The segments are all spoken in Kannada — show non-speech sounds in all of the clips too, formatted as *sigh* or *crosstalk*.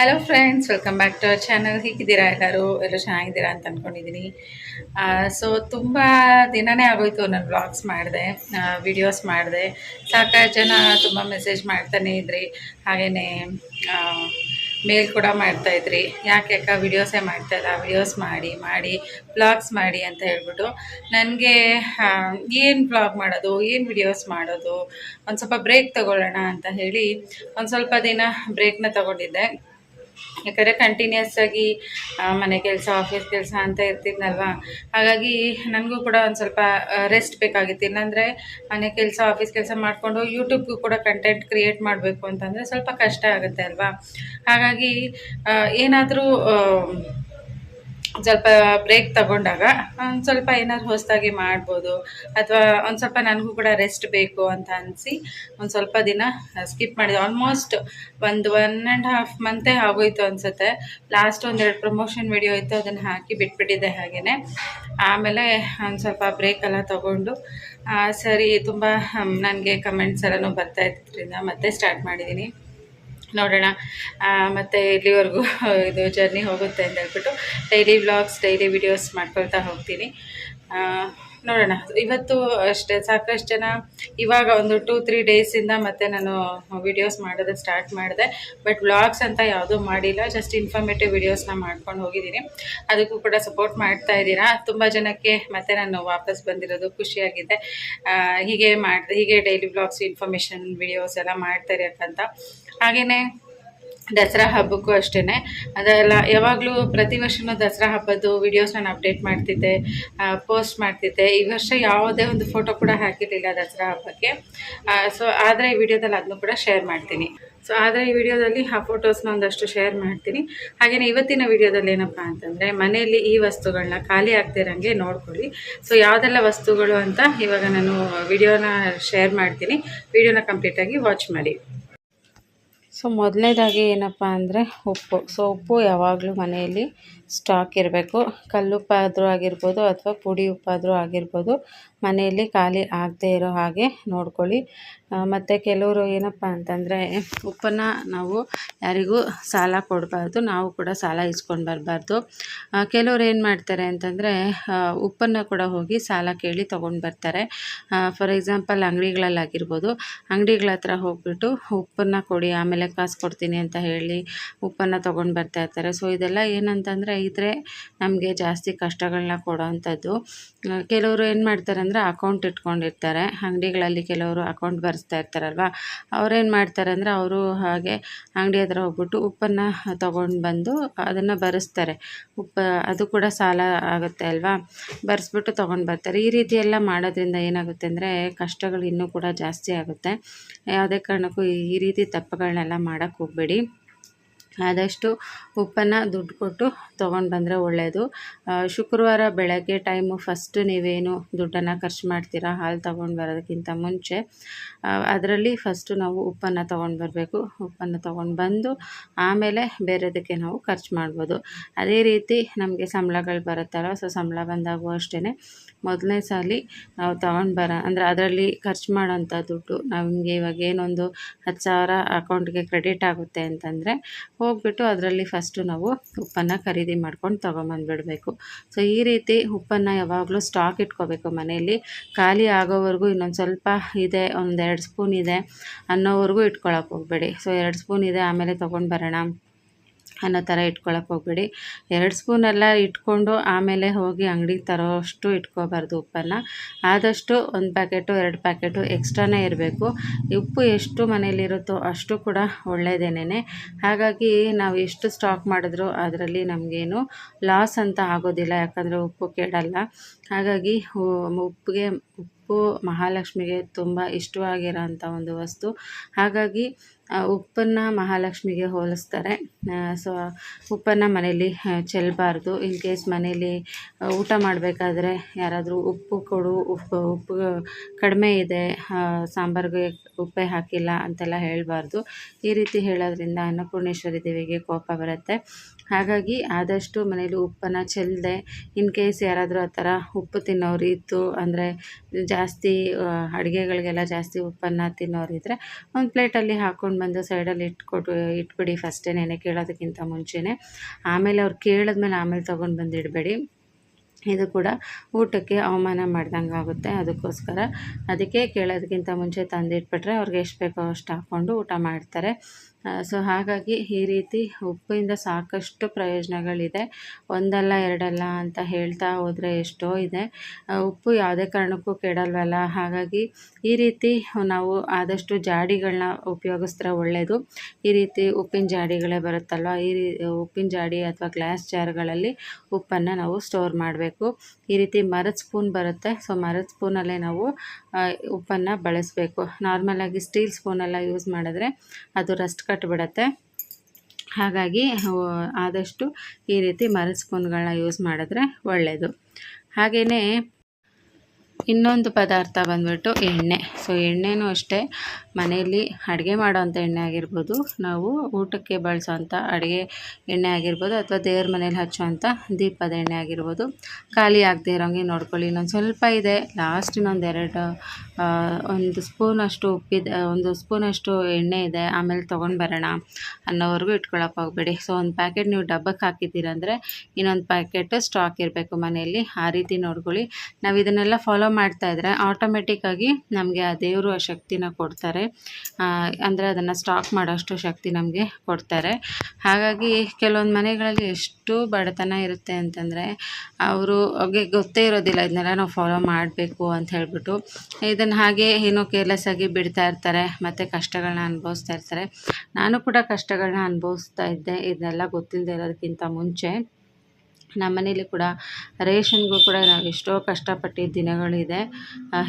Hello friends welcome back to our channel ಹೀಗಿದ್ದೀರಾ ಎಲ್ಲರೂ? ಎಲ್ಲರೂ ಚೆನ್ನಾಗಿದ್ದೀರಾ ಅಂತ ಅಂದ್ಕೊಂಡಿದ್ದೀನಿ ಸೊ ತುಂಬ ದಿನನೇ ಆಗೋಯ್ತು ನಾನು ಬ್ಲಾಗ್ಸ್ ಮಾಡಿದೆ ವಿಡಿಯೋಸ್ ಮಾಡಿದೆ. ಸಾಕಷ್ಟು ಜನ ತುಂಬ ಮೆಸೇಜ್ ಮಾಡ್ತಾನೆ ಇದ್ರಿ. ಹಾಗೆಯೇ ಮೇಲ್ ಕೂಡ ಮಾಡ್ತಾ ಇದ್ರಿ. ಯಾಕೆ ಅಕ್ಕ ವಿಡಿಯೋಸೇ ಮಾಡ್ತಾ ಇಲ್ಲ? ವಿಡಿಯೋಸ್ ಮಾಡಿ ಮಾಡಿ ಬ್ಲಾಗ್ಸ್ ಮಾಡಿ ಅಂತ ಹೇಳ್ಬಿಟ್ಟು ನನಗೆ ಏನು ಬ್ಲಾಗ್ ಮಾಡೋದು? ಏನು ವಿಡಿಯೋಸ್ ಮಾಡೋದು? ಒಂದು ಸ್ವಲ್ಪ ಬ್ರೇಕ್ ತಗೊಳ್ಳೋಣ ಅಂತ ಹೇಳಿ ಒಂದು ಸ್ವಲ್ಪ ದಿನ ಬ್ರೇಕ್ನ ತಗೊಂಡಿದ್ದೆ. ಯಾಕಂದರೆ ಕಂಟಿನ್ಯೂಸ್ ಆಗಿ ಮನೆ ಕೆಲಸ ಆಫೀಸ್ ಕೆಲಸ ಅಂತ ಇರ್ತಿದ್ನಲ್ವಾ? ಹಾಗಾಗಿ ನನಗೂ ಕೂಡ ಒಂದು ಸ್ವಲ್ಪ ರೆಸ್ಟ್ ಬೇಕಾಗಿತ್ತು. ಇಲ್ಲಾಂದರೆ ಮನೆ ಕೆಲಸ ಆಫೀಸ್ ಕೆಲಸ ಮಾಡಿಕೊಂಡು ಯೂಟ್ಯೂಬ್ಗೂ ಕೂಡ ಕಂಟೆಂಟ್ ಕ್ರಿಯೇಟ್ ಮಾಡಬೇಕು ಅಂತಂದರೆ ಸ್ವಲ್ಪ ಕಷ್ಟ ಆಗುತ್ತೆ ಅಲ್ವಾ? ಹಾಗಾಗಿ ಏನಾದರೂ ಸ್ವಲ್ಪ ಬ್ರೇಕ್ ತಗೊಂಡಾಗ, ಒಂದು ಸ್ವಲ್ಪ ಏನಾದ್ರು ಹೊಸದಾಗಿ ಮಾಡ್ಬೋದು, ಅಥವಾ ಒಂದು ಸ್ವಲ್ಪ ನನಗೂ ಕೂಡ ರೆಸ್ಟ್ ಬೇಕು ಅಂತ ಅನಿಸಿ, ಒಂದು ಸ್ವಲ್ಪ ದಿನ ಸ್ಕಿಪ್ ಮಾಡಿದೆ. ಆಲ್ಮೋಸ್ಟ್ ಒಂದು ಒನ್ ಆ್ಯಂಡ್ ಹಾಫ್ ಮಂತೇ ಆಗೋಯ್ತು ಅನಿಸುತ್ತೆ. ಲಾಸ್ಟ್ ಒಂದೆರಡು ಪ್ರಮೋಷನ್ ವಿಡಿಯೋ ಇತ್ತು, ಅದನ್ನು ಹಾಕಿ ಬಿಟ್ಬಿಟ್ಟಿದ್ದೆ ಹಾಗೆಯೇ ಆಮೇಲೆ ಒಂದು ಸ್ವಲ್ಪ ಬ್ರೇಕ್ ಎಲ್ಲ ತಗೊಂಡು ಸರಿ, ತುಂಬ ನನಗೆ ಕಮೆಂಟ್ಸ್ ಎಲ್ಲನೂ ಬರ್ತಾ ಇದ್ರಿಂದ ಮತ್ತೆ ಸ್ಟಾರ್ಟ್ ಮಾಡಿದ್ದೀನಿ ನೋಡೋಣ. ಮತ್ತು ಇಲ್ಲಿವರೆಗೂ *laughs* ಇದು ಜರ್ನಿ ಹೋಗುತ್ತೆ ಅಂತ ಹೇಳ್ಬಿಟ್ಟು ಡೈಲಿ ವ್ಲಾಗ್ಸ್ ಡೈಲಿ ವಿಡಿಯೋಸ್ ಮಾಡ್ಕೊಳ್ತಾ ಹೋಗ್ತೀನಿ. ನೋಡೋಣ. ಇವತ್ತು ಅಷ್ಟೇ, ಸಾಕಷ್ಟು ಜನ ಇವಾಗ ಒಂದು ಟೂ ತ್ರೀ ಡೇಸಿಂದ ಮತ್ತೆ ನಾನು ವಿಡಿಯೋಸ್ ಮಾಡೋದು ಸ್ಟಾರ್ಟ್ ಮಾಡಿದೆ. ಬಟ್ ವ್ಲಾಗ್ಸ್ ಅಂತ ಯಾವುದೂ ಮಾಡಿಲ್ಲ ಜಸ್ಟ್ ಇನ್ಫಾರ್ಮೇಟಿವ್ ವಿಡಿಯೋಸ್ನ ಮಾಡ್ಕೊಂಡು ಹೋಗಿದ್ದೀನಿ. ಅದಕ್ಕೂ ಕೂಡ ಸಪೋರ್ಟ್ ಮಾಡ್ತಾ ಇದ್ದೀರಾ? ತುಂಬ ಜನಕ್ಕೆ ಮತ್ತೆ ನಾನು ವಾಪಸ್ ಬಂದಿರೋದು ಖುಷಿಯಾಗಿದೆ. ಹೀಗೆ ಮಾಡಿದೆ, ಹೀಗೆ ಡೈಲಿ ವ್ಲಾಗ್ಸ್ ಇನ್ಫಾರ್ಮೇಷನ್ ವಿಡಿಯೋಸ್ ಎಲ್ಲ ಮಾಡ್ತಾ ಇರಕ್ಕಂತ ಹಾಗೆಯೇ ದಸರಾ ಹಬ್ಬಕ್ಕೂ ಅಷ್ಟೇ ಅದೆಲ್ಲ ಯಾವಾಗಲೂ ಪ್ರತಿ ವರ್ಷವೂ ದಸರಾ ಹಬ್ಬದ್ದು ವಿಡಿಯೋಸ್ ನಾನು ಅಪ್ಡೇಟ್ ಮಾಡ್ತಿದ್ದೆ ಪೋಸ್ಟ್ ಮಾಡ್ತಿದ್ದೆ. ಈ ವರ್ಷ ಯಾವುದೇ ಒಂದು ಫೋಟೋ ಕೂಡ ಹಾಕಿರಲಿಲ್ಲ ದಸರಾ ಹಬ್ಬಕ್ಕೆ. ಸೊ ಆದರೆ ಈ ವಿಡಿಯೋದಲ್ಲಿ ಅದನ್ನು ಕೂಡ ಶೇರ್ ಮಾಡ್ತೀನಿ. ಸೊ ಆದರೆ ಈ ವಿಡಿಯೋದಲ್ಲಿ ಆ ಫೋಟೋಸ್ನ ಒಂದಷ್ಟು ಶೇರ್ ಮಾಡ್ತೀನಿ. ಹಾಗೆಯೇ ಇವತ್ತಿನ ವಿಡಿಯೋದಲ್ಲಿ ಏನಪ್ಪ ಅಂತಂದರೆ ಮನೆಯಲ್ಲಿ ಈ ವಸ್ತುಗಳನ್ನ ಖಾಲಿ ಆಗ್ತಿರಂಗೆ ನೋಡ್ಕೊಳ್ಳಿ. ಸೊ ಯಾವುದೆಲ್ಲ ವಸ್ತುಗಳು ಅಂತ ಇವಾಗ ನಾನು ವಿಡಿಯೋನ ಶೇರ್ ಮಾಡ್ತೀನಿ. ವಿಡಿಯೋನ ಕಂಪ್ಲೀಟಾಗಿ ವಾಚ್ ಮಾಡಿ. ಸೊ ಮೊದಲನೇದಾಗಿ ಏನಪ್ಪ ಅಂದರೆ ಉಪ್ಪು. ಸೊ ಉಪ್ಪು ಯಾವಾಗಲೂ ಮನೆಯಲ್ಲಿ ಸ್ಟಾಕ್ ಇರಬೇಕು. ಕಲ್ಲುಪ್ಪಾದರೂ ಆಗಿರ್ಬೋದು ಅಥವಾ ಪುಡಿ ಉಪ್ಪಾದರೂ ಆಗಿರ್ಬೋದು. ಮನೆಯಲ್ಲಿ ಖಾಲಿ ಆಗದೇ ಇರೋ ಹಾಗೆ ನೋಡ್ಕೊಳ್ಳಿ. ಮತ್ತು ಕೆಲವರು ಏನಪ್ಪ ಅಂತಂದರೆ, ಉಪ್ಪನ್ನು ನಾವು ಯಾರಿಗೂ ಸಾಲ ಕೊಡಬಾರ್ದು, ನಾವು ಕೂಡ ಸಾಲ ಇಸ್ಕೊಂಡು ಬರಬಾರ್ದು. ಕೆಲವ್ರು ಏನು ಮಾಡ್ತಾರೆ ಅಂತಂದರೆ ಉಪ್ಪನ್ನು ಕೂಡ ಹೋಗಿ ಸಾಲ ಕೇಳಿ ತೊಗೊಂಡು ಬರ್ತಾರೆ. ಫಾರ್ ಎಕ್ಸಾಂಪಲ್ ಅಂಗಡಿಗಳಲ್ಲಾಗಿರ್ಬೋದು ಅಂಗಡಿಗಳ ಹತ್ರ ಹೋಗ್ಬಿಟ್ಟು ಉಪ್ಪನ್ನು ಕೊಡಿ, ಆಮೇಲೆ ಕಾಸು ಕೊಡ್ತೀನಿ ಅಂತ ಹೇಳಿ ಉಪ್ಪನ್ನು ತೊಗೊಂಡು ಬರ್ತಾ ಇರ್ತಾರೆ. ಸೊ ಇದೆಲ್ಲ ಏನಂತಂದರೆ, ಇದ್ರೆ ನಮಗೆ ಜಾಸ್ತಿ ಕಷ್ಟಗಳನ್ನ ಕೊಡೋ ಅಂಥದ್ದು. ಕೆಲವರು ಏನು ಮಾಡ್ತಾರೆ ಅಂದರೆ ಅಕೌಂಟ್ ಇಟ್ಕೊಂಡಿರ್ತಾರೆ. ಅಂಗಡಿಗಳಲ್ಲಿ ಕೆಲವರು ಅಕೌಂಟ್ ಬರೆಸ್ತಾ ಇರ್ತಾರಲ್ವ? ಅವ್ರೇನು ಮಾಡ್ತಾರೆ ಅಂದರೆ ಅವರು ಹಾಗೆ ಅಂಗಡಿ ಹತ್ರ ಹೋಗ್ಬಿಟ್ಟು ಉಪ್ಪನ್ನು ತೊಗೊಂಡು ಬಂದು ಅದನ್ನು ಬರೆಸ್ತಾರೆ. ಉಪ್ಪು, ಅದು ಕೂಡ ಸಾಲ ಆಗುತ್ತೆ ಅಲ್ವಾ? ಬರೆಸ್ಬಿಟ್ಟು ತೊಗೊಂಡು ಬರ್ತಾರೆ. ಈ ರೀತಿ ಎಲ್ಲ ಮಾಡೋದ್ರಿಂದ ಏನಾಗುತ್ತೆ ಅಂದರೆ ಕಷ್ಟಗಳು ಇನ್ನೂ ಕೂಡ ಜಾಸ್ತಿ ಆಗುತ್ತೆ. ಯಾವುದೇ ಕಾರಣಕ್ಕೂ ಈ ರೀತಿ ತಪ್ಪುಗಳನ್ನೆಲ್ಲ ಮಾಡೋಕ್ಕೆ ಹೋಗಬೇಡಿ. ಆದಷ್ಟು ಉಪ್ಪನ್ನು ದುಡ್ಡು ಕೊಟ್ಟು ತೊಗೊಂಡು ಬಂದರೆ ಒಳ್ಳೆಯದು ಶುಕ್ರವಾರ ಬೆಳಗ್ಗೆ ಟೈಮು ಫಸ್ಟು ನೀವೇನು ದುಡ್ಡನ್ನು ಖರ್ಚು ಮಾಡ್ತೀರಾ? ಹಾಲು ತೊಗೊಂಡು ಬರೋದಕ್ಕಿಂತ ಮುಂಚೆ. ಅದರಲ್ಲಿ ಫಸ್ಟು ನಾವು ಉಪ್ಪನ್ನು ತೊಗೊಂಡು ಬರಬೇಕು. ಉಪ್ಪನ್ನು ತೊಗೊಂಡು ಬಂದು ಆಮೇಲೆ ಬೇರೆದಕ್ಕೆ ನಾವು ಖರ್ಚು ಮಾಡ್ಬೋದು. ಅದೇ ರೀತಿ ನಮಗೆ ಸಂಬಳಗಳು ಬರುತ್ತಲ್ಲ ಸೊ ಸಂಬಳ ಬಂದಾಗೂ ಅಷ್ಟೇ ಮೊದಲನೇ ಸಾಲಿ ನಾವು ತೊಗೊಂಡು ಬರ, ಅಂದರೆ ಅದರಲ್ಲಿ ಖರ್ಚು ಮಾಡೋಂಥ ದುಡ್ಡು ನಮಗೆ ಇವಾಗ ಏನೊಂದು ಹತ್ತು ಸಾವಿರ ಅಕೌಂಟ್ಗೆ ಕ್ರೆಡಿಟ್ ಆಗುತ್ತೆ ಅಂತಂದರೆ ಹೋಗ್ಬಿಟ್ಟು ಅದರಲ್ಲಿ ಫಸ್ಟು ನಾವು ಉಪ್ಪನ್ನು ಖರೀದಿ ಮಾಡ್ಕೊಂಡು ತೊಗೊಂಬಂದ್ಬಿಡಬೇಕು. ಸೊ ಈ ರೀತಿ ಉಪ್ಪನ್ನು ಯಾವಾಗಲೂ ಸ್ಟಾಕ್ ಇಟ್ಕೋಬೇಕು ಮನೆಯಲ್ಲಿ. ಖಾಲಿ ಆಗೋವರೆಗೂ ಇನ್ನೊಂದು ಸ್ವಲ್ಪ ಇದೆ ಒಂದು ಎರಡು ಸ್ಪೂನ್ ಇದೆ ಅನ್ನೋವರೆಗೂ ಇಟ್ಕೊಳಕ್ಕೆ ಹೋಗಬೇಡಿ. ಸೊ ಎರಡು ಸ್ಪೂನ್ ಇದೆ, ಆಮೇಲೆ ತೊಗೊಂಡು ಬರೋಣ. ಅನ್ನೋ ಥರ ಇಟ್ಕೊಳಕ್ಕೆ ಹೋಗಬೇಡಿ. ಎರಡು ಸ್ಪೂನೆಲ್ಲ ಇಟ್ಕೊಂಡು ಆಮೇಲೆ ಹೋಗಿ ಅಂಗಡಿಗೆ ತರೋಷ್ಟು ಇಟ್ಕೋಬಾರ್ದು ಉಪ್ಪನ್ನು. ಆದಷ್ಟು ಒಂದು ಪ್ಯಾಕೆಟು, ಎರಡು ಪ್ಯಾಕೆಟು ಎಕ್ಸ್ಟ್ರಾನೇ ಇರಬೇಕು. ಉಪ್ಪು ಎಷ್ಟು ಮನೇಲಿರುತ್ತೋ ಅಷ್ಟು ಕೂಡ ಒಳ್ಳೆಯದೇನೆ ಹಾಗಾಗಿ ನಾವು ಎಷ್ಟು ಸ್ಟಾಕ್ ಮಾಡಿದ್ರೂ ಅದರಲ್ಲಿ ನಮಗೇನು ಲಾಸ್ ಅಂತ ಆಗೋದಿಲ್ಲ, ಯಾಕಂದರೆ ಉಪ್ಪು ಕೆಡಲ್ಲ. ಹಾಗಾಗಿ ಉಪ್ಪಿಗೆ, ಉಪ್ಪು ಮಹಾಲಕ್ಷ್ಮಿಗೆ ತುಂಬ ಇಷ್ಟವಾಗಿರೋ ಅಂಥ ಒಂದು ವಸ್ತು. ಹಾಗಾಗಿ ಉಪ್ಪನ್ನು ಮಹಾಲಕ್ಷ್ಮಿಗೆ ಹೋಲಿಸ್ತಾರೆ. ಸೊ, ಉಪ್ಪನ್ನು ಮನೇಲಿ ಚೆಲ್ಲಬಾರ್ದು ಇನ್ ಕೇಸ್ ಮನೇಲಿ ಊಟ ಮಾಡಬೇಕಾದ್ರೆ ಯಾರಾದರೂ ಉಪ್ಪು ಕೊಡು, ಉಪ್ಪು ಉಪ್ಪು ಕಡಿಮೆ ಇದೆ ಸಾಂಬಾರಿಗೆ ಉಪ್ಪೇ ಹಾಕಿಲ್ಲ ಅಂತೆಲ್ಲ ಹೇಳಬಾರ್ದು. ಈ ರೀತಿ ಹೇಳೋದ್ರಿಂದ ಅನ್ನಪೂರ್ಣೇಶ್ವರಿ ದೇವಿಗೆ ಕೋಪ ಬರುತ್ತೆ. ಹಾಗಾಗಿ ಆದಷ್ಟು ಮನೇಲಿ ಉಪ್ಪನ್ನು ಚೆಲ್ಲದೆ ಇನ್ ಕೇಸ್ ಯಾರಾದರೂ ಆ ಥರ ಉಪ್ಪು ತಿನ್ನೋರು ಇತ್ತು ಅಂದರೆ ಜಾಸ್ತಿ ಅಡುಗೆಗಳಿಗೆಲ್ಲ ಜಾಸ್ತಿ ಉಪ್ಪನ್ನು ತಿನ್ನೋರಿದ್ದರೆ ಒಂದು ಪ್ಲೇಟಲ್ಲಿ ಹಾಕ್ಕೊಂಡು ಬಂದು ಸೈಡಲ್ಲಿ ಇಟ್ಕೊಟ್ಟು, ಇಟ್ಬಿಡಿ ಫಸ್ಟೇ ನೆನೆ ಕೇಳೋದಕ್ಕಿಂತ ಮುಂಚೆನೇ. ಆಮೇಲೆ ಅವ್ರು ಕೇಳಿದ್ಮೇಲೆ ಆಮೇಲೆ ತೊಗೊಂಡು ಬಂದು ಇಡಬೇಡಿ. ಇದು ಕೂಡ ಊಟಕ್ಕೆ ಅವಮಾನ ಮಾಡ್ದಂಗೆ ಆಗುತ್ತೆ. ಅದಕ್ಕೋಸ್ಕರ ಅದಕ್ಕೆ ಕೇಳೋದಕ್ಕಿಂತ ಮುಂಚೆ ತಂದಿಟ್ಬಿಟ್ರೆ ಅವ್ರಿಗೆ ಎಷ್ಟು ಬೇಕೋ ಅಷ್ಟು ಹಾಕ್ಕೊಂಡು ಊಟ ಮಾಡ್ತಾರೆ. ಸೊ ಹಾಗಾಗಿ ಈ ರೀತಿ ಉಪ್ಪಿಂದ ಸಾಕಷ್ಟು ಪ್ರಯೋಜನಗಳಿದೆ. ಒಂದಲ್ಲ, ಎರಡಲ್ಲ ಅಂತ ಹೇಳ್ತಾ ಹೋದರೆ ಎಷ್ಟೋ ಇದೆ. ಉಪ್ಪು ಯಾವುದೇ ಕಾರಣಕ್ಕೂ ಕೆಡಲ್ವಲ್ಲ. ಹಾಗಾಗಿ ಈ ರೀತಿ ನಾವು ಆದಷ್ಟು ಜಾಡಿಗಳನ್ನ ಉಪಯೋಗಿಸಿದ್ರೆ ಒಳ್ಳೆಯದು ಈ ರೀತಿ ಉಪ್ಪಿನ ಜಾಡಿಗಳೇ ಬರುತ್ತಲ್ವ? ಈ ರೀ, ಉಪ್ಪಿನ ಜಾಡಿ ಅಥವಾ ಗ್ಲಾಸ್ ಜಾರ್ಗಳಲ್ಲಿ ಉಪ್ಪನ್ನು ನಾವು ಸ್ಟೋರ್ ಮಾಡಬೇಕು. ಈ ರೀತಿ ಮರದ ಸ್ಪೂನ್ ಬರುತ್ತೆ. ಸೊ ಮರದ ಸ್ಪೂನಲ್ಲೇ ನಾವು ಉಪ್ಪನ್ನು ಬಳಸಬೇಕು. ನಾರ್ಮಲಾಗಿ ಸ್ಟೀಲ್ ಸ್ಪೂನೆಲ್ಲ ಯೂಸ್ ಮಾಡಿದ್ರೆ ಅದು ರಸ್ಟ್ ಕಟ್ಟಿಬಿಡತ್ತೆ ಹಾಗಾಗಿ ಆದಷ್ಟು ಈ ರೀತಿ ಮರದ ಸ್ಪೂನ್ಗಳನ್ನ ಯೂಸ್ ಮಾಡಿದ್ರೆ ಒಳ್ಳೆಯದು ಹಾಗೆಯೇ ಇನ್ನೊಂದು ಪದಾರ್ಥ ಬಂದ್ಬಿಟ್ಟು ಎಣ್ಣೆ. ಸೊ ಎಣ್ಣೆನೂ ಅಷ್ಟೇ. ಮನೆಯಲ್ಲಿ ಅಡುಗೆ ಮಾಡೋವಂಥ ಎಣ್ಣೆ ಆಗಿರ್ಬೋದು. ನಾವು ಊಟಕ್ಕೆ ಬಳಸೋವಂಥ ಅಡುಗೆ ಎಣ್ಣೆ ಆಗಿರ್ಬೋದು ಅಥವಾ ದೇವ್ರ ಮನೇಲಿ ಹಚ್ಚುವಂಥ ದೀಪದ ಎಣ್ಣೆ ಆಗಿರ್ಬೋದು. ಖಾಲಿ ಆಗದೆ ಇರೋಂಗೆ ನೋಡ್ಕೊಳ್ಳಿ. ಇನ್ನೊಂದು ಸ್ವಲ್ಪ ಇದೆ. ಲಾಸ್ಟ್ ಇನ್ನೊಂದು ಎರಡು ಒಂದು ಸ್ಪೂನಷ್ಟು ಉಪ್ಪಿದೆ ಒಂದು ಸ್ಪೂನಷ್ಟು ಎಣ್ಣೆ ಇದೆ. ಆಮೇಲೆ ತೊಗೊಂಡು ಬರೋಣ ಅನ್ನೋವರೆಗೂ ಇಟ್ಕೊಳಕ್ಕೆ ಹೋಗಬೇಡಿ. ಸೊ ಒಂದು ಪ್ಯಾಕೆಟ್ ನೀವು ಡಬ್ಬಕ್ಕೆ ಹಾಕಿದ್ದೀರಂದರೆ ಇನ್ನೊಂದು ಪ್ಯಾಕೆಟ್ ಸ್ಟಾಕ್ ಇರಬೇಕು ಮನೆಯಲ್ಲಿ. ಆ ರೀತಿ ನೋಡ್ಕೊಳ್ಳಿ. ನಾವು ಇದನ್ನೆಲ್ಲ ಫಾಲೋ ಮಾಡ್ತಾಯಿದ್ರೆ ಆಟೋಮೆಟಿಕ್ಕಾಗಿ ನಮಗೆ ಆ ದೇವರು ಆ ಶಕ್ತಿನ ಕೊಡ್ತಾರೆ. ಅಂದರೆ ಅದನ್ನು ಸ್ಟಾಕ್ ಮಾಡೋಷ್ಟು ಶಕ್ತಿ ನಮಗೆ ಕೊಡ್ತಾರೆ. ಹಾಗಾಗಿ ಕೆಲವೊಂದು ಮನೆಗಳಲ್ಲಿ ಎಷ್ಟು ಬಡತನ ಇರುತ್ತೆ ಅಂತಂದರೆ ಅವರು ಅವ್ರಿಗೆ ಗೊತ್ತೇ ಇರೋದಿಲ್ಲ, ಇದನ್ನೆಲ್ಲ ನಾವು ಫಾಲೋ ಮಾಡಬೇಕು ಅಂತ ಹೇಳ್ಬಿಟ್ಟು. ಇದನ್ನು ಹಾಗೆ ಏನೋ ಕೇರ್ಲೆಸ್ಸಾಗಿ ಬಿಡ್ತಾ ಇರ್ತಾರೆ, ಮತ್ತು ಕಷ್ಟಗಳನ್ನ ಅನುಭವಿಸ್ತಾ ಇರ್ತಾರೆ. ನಾನು ಕೂಡ ಕಷ್ಟಗಳನ್ನ ಅನುಭವಿಸ್ತಾ ಇದ್ದೆ, ಇದನ್ನೆಲ್ಲ ಗೊತ್ತಿಲ್ಲದೆ ಇರೋದಕ್ಕಿಂತ ಮುಂಚೆ. ನಮ್ಮ ಮನೇಲಿ ಕೂಡ ರೇಷನ್ಗೂ ಕೂಡ ನಾವು ಎಷ್ಟೋ ಕಷ್ಟಪಟ್ಟಿದ್ದ ದಿನಗಳಿದೆ.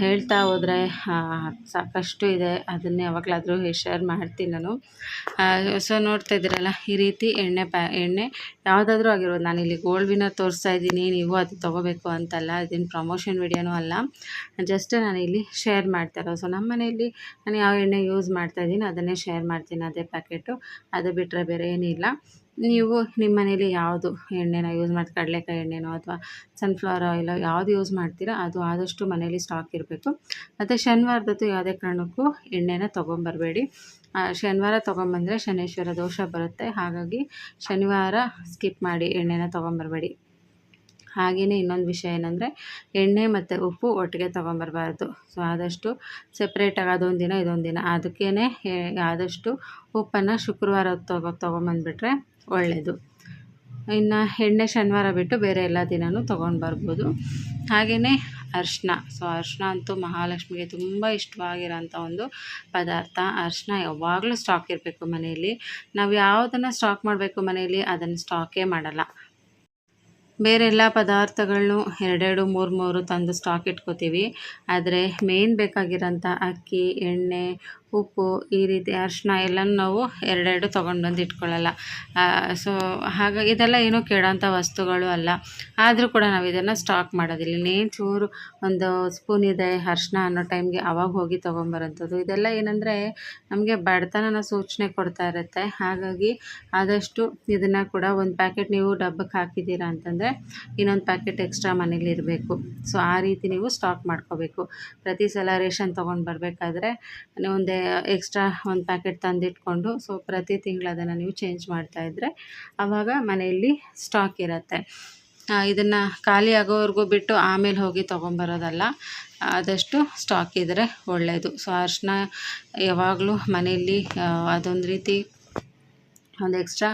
ಹೇಳ್ತಾ ಹೋದರೆ ಸಾಕಷ್ಟು ಇದೆ. ಅದನ್ನೇ ಯಾವಾಗಲಾದರೂ ಶೇರ್ ಮಾಡ್ತೀನಿ ನಾನು. ಸೊ ನೋಡ್ತಾ ಇದ್ದೀರಲ್ಲ, ಈ ರೀತಿ ಎಣ್ಣೆ ಪ್ಯಾ, ಎಣ್ಣೆ ಯಾವುದಾದ್ರೂ ಆಗಿರ್ಬೋದು. ನಾನಿಲ್ಲಿ ಗೋಲ್ಡ್ ವಿನ್ನರ್ ತೋರಿಸ್ತಾ ಇದ್ದೀನಿ. ನೀವು ಅದು ತೊಗೋಬೇಕು ಅಂತಲ್ಲ, ಇದೇನು ಪ್ರಮೋಷನ್ ವಿಡಿಯೋನೂ ಅಲ್ಲ. ಜಸ್ಟ್ ನಾನಿಲ್ಲಿ ಶೇರ್ ಮಾಡ್ತಾ ಸೊ ನಮ್ಮ ಮನೆಯಲ್ಲಿ ನಾನು ಯಾವ ಎಣ್ಣೆ ಯೂಸ್ ಮಾಡ್ತಾ ಇದ್ದೀನಿ, ಅದನ್ನೇ ಶೇರ್ ಮಾಡ್ತೀನಿ, ಅದೇ ಪ್ಯಾಕೆಟು ಅದು ಬಿಟ್ಟರೆ ಬೇರೆ ಏನಿಲ್ಲ. ನೀವು ನಿಮ್ಮ ಮನೇಲಿ ಯಾವುದು ಎಣ್ಣೆನ ಯೂಸ್ ಮಾಡಿ ಕಡಲೆಕಾಯಿ ಎಣ್ಣೆನೋ ಅಥವಾ ಸನ್ಫ್ಲವರ್ ಆಯಿಲೋ ಯಾವುದು ಯೂಸ್ ಮಾಡ್ತೀರಾ? ಅದು ಆದಷ್ಟು ಮನೇಲಿ ಸ್ಟಾಕ್ ಇರಬೇಕು. ಮತ್ತು ಶನಿವಾರದತ್ತು ಯಾವುದೇ ಕಾರಣಕ್ಕೂ ಎಣ್ಣೆನ ತೊಗೊಂಬರಬೇಡಿ. ಶನಿವಾರ ತೊಗೊಂಬಂದರೆ ಶನೇಶ್ವರ ದೋಷ ಬರುತ್ತೆ. ಹಾಗಾಗಿ ಶನಿವಾರ ಸ್ಕಿಪ್ ಮಾಡಿ ಎಣ್ಣೆನ ತೊಗೊಂಬರಬೇಡಿ. ಹಾಗೆಯೇ ಇನ್ನೊಂದು ವಿಷಯ ಏನಂದರೆ ಎಣ್ಣೆ ಮತ್ತು ಉಪ್ಪು ಒಟ್ಟಿಗೆ ತೊಗೊಂಬರಬಾರ್ದು. ಸೊ ಆದಷ್ಟು ಸಪ್ರೇಟಾಗಿ ಅದೊಂದು ದಿನ, ಇದೊಂದು ದಿನ. ಅದಕ್ಕೇ ಆದಷ್ಟು ಉಪ್ಪನ್ನು ಶುಕ್ರವಾರ ತೊಗೊ, ತೊಗೊಂಬಂದುಬಿಟ್ರೆ ಒಳ್ಳೆಯದು ಇನ್ನು ಎಣ್ಣೆ ಶನಿವಾರ ಬಿಟ್ಟು ಬೇರೆ ಎಲ್ಲ ದಿನವೂ ತೊಗೊಂಡು ಬರ್ಬೋದು. ಹಾಗೆಯೇ ಅರಿಶಿನ. ಸೊ ಅರಿಶಿನ ಅಂತೂ ಮಹಾಲಕ್ಷ್ಮಿಗೆ ತುಂಬ ಇಷ್ಟವಾಗಿರೋಂಥ ಒಂದು ಪದಾರ್ಥ. ಅರಿಶಿನ ಯಾವಾಗಲೂ ಸ್ಟಾಕ್ ಇರಬೇಕು ಮನೆಯಲ್ಲಿ. ನಾವು ಯಾವುದನ್ನು ಸ್ಟಾಕ್ ಮಾಡಬೇಕು ಮನೆಯಲ್ಲಿ, ಅದನ್ನು ಸ್ಟಾಕೇ ಮಾಡಲ್ಲ. ಬೇರೆ ಎಲ್ಲ ಪದಾರ್ಥಗಳನ್ನು ಎರಡೆರಡು, ಮೂರು ಮೂರು ತಂದು ಸ್ಟಾಕ್ ಇಟ್ಕೋತೀವಿ. ಆದರೆ ಮೇನ್ ಬೇಕಾಗಿರೋಂಥ ಅಕ್ಕಿ, ಎಣ್ಣೆ ಉಪ್ಪು ಈ ರೀತಿ ಅರಿಶಿನ ಎಲ್ಲನೂ ನಾವು ಎರಡೆರಡು ತೊಗೊಂಡು ಬಂದು ಇಟ್ಕೊಳ್ಳಲ್ಲ ಸೊ ಹಾಗಾಗಿ ಇದೆಲ್ಲ ಏನೂ ಕೇಳೋಂಥ ವಸ್ತುಗಳು ಅಲ್ಲ. ಆದರೂ ಕೂಡ ನಾವು ಇದನ್ನು ಸ್ಟಾಕ್ ಮಾಡೋದಿಲ್ಲ. ಇನ್ನೇನು ಚೂರು ಒಂದು ಸ್ಪೂನ್ ಇದೆ ಅರಿಶಿನ ಅನ್ನೋ ಟೈಮ್ಗೆ ಅವಾಗ ಹೋಗಿ ತೊಗೊಂಬರೋಂಥದ್ದು. ಇದೆಲ್ಲ ಏನಂದರೆ ನಮಗೆ ಬಡತನನ ಸೂಚನೆ ಕೊಡ್ತಾ ಇರುತ್ತೆ. ಹಾಗಾಗಿ ಆದಷ್ಟು ಇದನ್ನು ಕೂಡ ಒಂದು ಪ್ಯಾಕೆಟ್ ನೀವು ಡಬ್ಬಕ್ಕೆ ಹಾಕಿದ್ದೀರಾ ಅಂತಂದರೆ ಇನ್ನೊಂದು ಪ್ಯಾಕೆಟ್ ಎಕ್ಸ್ಟ್ರಾ ಮನೇಲಿ ಇರಬೇಕು. ಸೊ ಆ ರೀತಿ ನೀವು ಸ್ಟಾಕ್ ಮಾಡ್ಕೋಬೇಕು. ಪ್ರತಿ ಸಲ ರೇಷನ್ ತೊಗೊಂಡು ಬರಬೇಕಾದ್ರೆ ಒಂದೇ ಎಕ್ಸ್ಟ್ರಾ ಒಂದು ಪ್ಯಾಕೆಟ್ ತಂದಿಟ್ಕೊಂಡು ಸೊ ಪ್ರತಿ ತಿಂಗಳು ಅದನ್ನು ನೀವು ಚೇಂಜ್ ಮಾಡ್ತಾಯಿದ್ರೆ ಆವಾಗ ಮನೆಯಲ್ಲಿ ಸ್ಟಾಕ್ ಇರುತ್ತೆ. ಇದನ್ನು ಖಾಲಿ ಆಗೋವರೆಗೂ ಬಿಟ್ಟು ಆಮೇಲೆ ಹೋಗಿ ತೊಗೊಂಬರೋದಲ್ಲ, ಆದಷ್ಟು ಸ್ಟಾಕ್ ಇದ್ದರೆ ಒಳ್ಳೆಯದು ಸೊ ಅರಿಶಿನ ಯಾವಾಗಲೂ ಮನೆಯಲ್ಲಿ ಅದೊಂದು ರೀತಿ ಒಂದು ಎಕ್ಸ್ಟ್ರಾ